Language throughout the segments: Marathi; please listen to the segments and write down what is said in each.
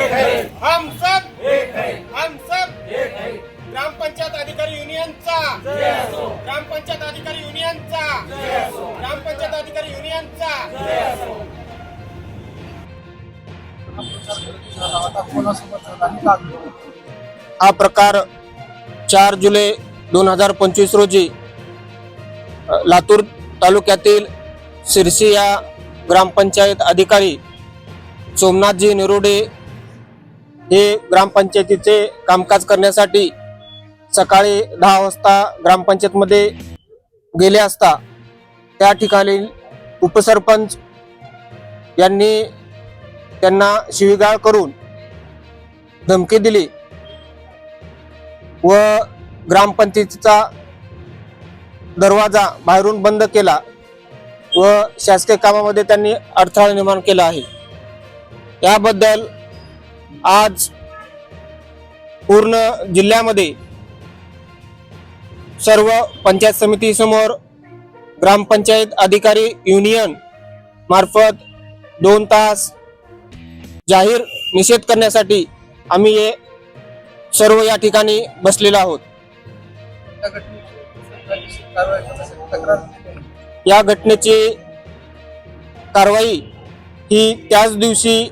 हम सब हम सब ग्रामपंचायत अधिकारी युनियनचा ग्रामपंचायत अधिकारी युनियनचा ग्रामपंचायत अधिकारी युनियनचा हा प्रकार चार जुलै दोन हजार पंचवीस रोजी लातूर तालुक्यातील शिरसी या ग्रामपंचायत अधिकारी सोमनाथजी निरोडे हे ग्रामपंचायतीचे कामकाज करण्यासाठी सकाळी दहा वाजता ग्रामपंचायतमध्ये गेले असता त्या ठिकाणी उपसरपंच यांनी त्यांना शिवीगाळ करून धमकी दिली व ग्रामपंचायतीचा दरवाजा बाहेरून बंद केला व शासकीय कामामध्ये त्यांनी अडथळा निर्माण केला आहे. याबद्दल आज पूर्ण जिल्ह्यामध्ये सर्व पंचायत समितीसमोर ग्रामपंचायत अधिकारी युनियन मार्फत दोन तास जाहीर निषेध करण्यासाठी आम्ही हे सर्व या ठिकाणी बसलेलो आहोत. या घटनेची कारवाई ही त्याच दिवशी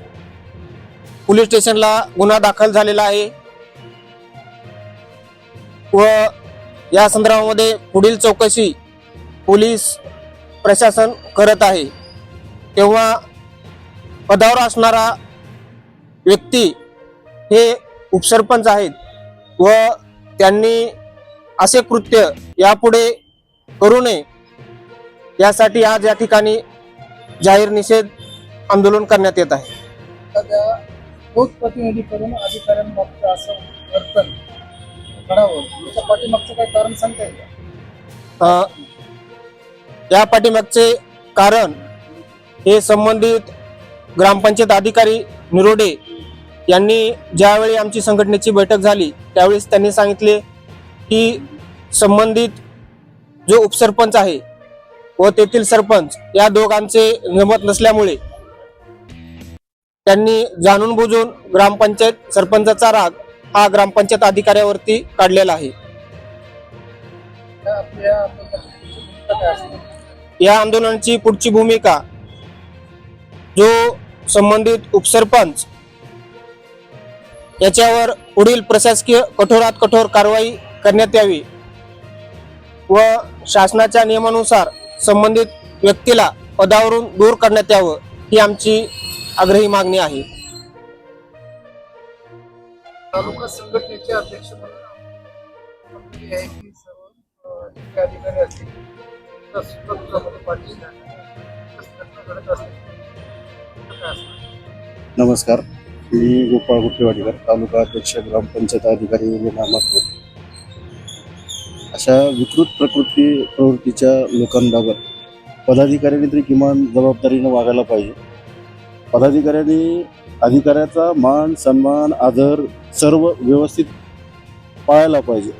पोलीस स्टेशनला गुन्हा दाखल झालेला आहे. व या संदर्भामध्ये पुढील चौकशी पोलीस प्रशासन करत आहे. तेव्हा पदावर असणारा व्यक्ती हे उपसरपंच आहेत व त्यांनी असे कृत्य यापुढे करू नये. यासाठी आज या ठिकाणी जाहीर निषेध आंदोलन करण्यात येत आहे. तोच प्रतिनिधी करून अधिकाऱ्यांबाबत असं वर्तन घडावं. याच्या पाठीमागचं काही कारण सांगता येईल या पाठीमागचे कारण हे संबंधित ग्रामपंचायत अधिकारी निरोडे यांनी ज्यावेळी आमची संघटनेची बैठक झाली त्यावेळेस त्यांनी सांगितले की संबंधित जो उपसरपंच आहे व तेथील सरपंच या दोघांचे जमत नसल्यामुळे त्यांनी जाणून बुजून ग्रामपंचायत सरपंचाचा राग हा ग्रामपंचायत अधिकाऱ्यावरती काढलेला आहे. या आंदोलनाची या आंदोलनाची पुढची भूमिका जो संबंधित उपसरपंच याच्यावर पुढील प्रशासकीय कठोरात कठोर कारवाई करण्यात यावी व शासनाच्या नियमानुसार संबंधित व्यक्तीला पदावरून दूर करण्यात यावं ही आमची आग्रही मागणी आहे. तालुका संघटनेचे अध्यक्ष नमस्कार. मी गोपाळ गुट्टेवाडीकर तालुका अध्यक्ष ग्रामपंचायत अधिकारी अहमदपूर अशा विकृत प्रकृती प्रवृत्तीच्या लोकांबाबत पदाधिकाऱ्यांनी तरी किमान जबाबदारीनं वागायला पाहिजे. पदाधिकाऱ्यांनी अधिकाऱ्याचा मान सन्मान आदर सर्व व्यवस्थित पाळायला पाहिजे.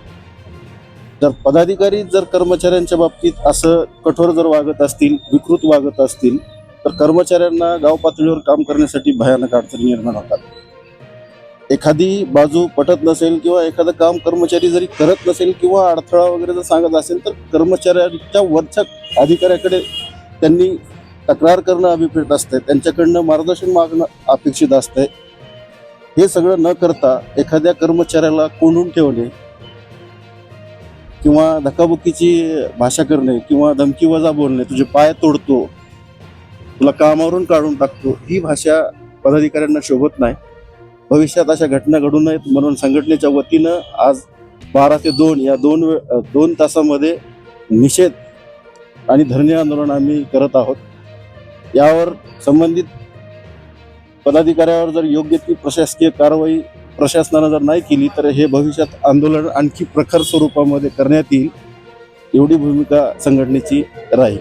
जर पदाधिकारी जर कर्मचाऱ्यांच्या बाबतीत असं कठोर जर वागत असतील विकृत वागत असतील तर कर्मचाऱ्यांना गाव पातळीवर काम करण्यासाठी भयानक अडचणी निर्माण होतात. एखादी बाजू पटत नसेल किंवा एखादं काम कर्मचारी जरी करत नसेल किंवा अडथळा वगैरे जर सांगत असेल तर कर्मचाऱ्यांच्या वरच्या अधिकाऱ्याकडे त्यांनी तक्रार करणं अभिप्रेत असतंय त्यांच्याकडनं मार्गदर्शन मागणं अपेक्षित असते. हे सगळं न करता एखाद्या कर्मचाऱ्याला कोंडून ठेवणे किंवा धक्काबुक्कीची भाषा करणे किंवा धमकी वजा बोलणे तुझे पाय तोडतो तुला कामावरून काढून टाकतो ही भाषा पदाधिकाऱ्यांना शोभत नाही. भविष्यात अशा घटना घडू नयेत म्हणून संघटनेच्या वतीनं आज बारा ते दोन या दोन वेळ दोन तासामध्ये निषेध आणि धरणे आंदोलन आम्ही करत आहोत. यावर संबंधित पदाधिकाऱ्यावर जर योग्य ती प्रशासकीय कारवाई प्रशासनानं जर नाही केली तर हे भविष्यात आंदोलन आणखी प्रखर स्वरूपामध्ये करण्यात येईल एवढी भूमिका संघटनेची राहील.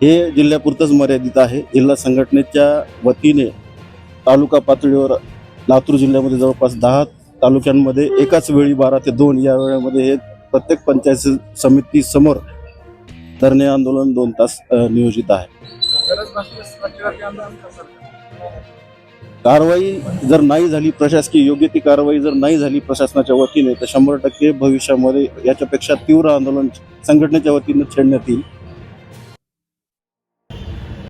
हे जिल्ह्यापुरतंच मर्यादित आहे. जिल्हा संघटनेच्या वतीने तालुका पातळीवर लातूर जिल्ह्यामध्ये जवळपास दहा तालुक्यांमध्ये एकाच वेळी बारा ते दोन या वेळेमध्ये हे प्रत्येक पंचायत समिती समोर धरणे आंदोलन दोन तास नियोजित आहे. कारवाई जर नाही झाली प्रशासकीय योग्य ती कारवाई जर नाही झाली प्रशासनाच्या वतीने तर शंभर टक्के भविष्यामध्ये याच्यापेक्षा तीव्र आंदोलन संघटनेच्या वतीने छेडण्यात येईल.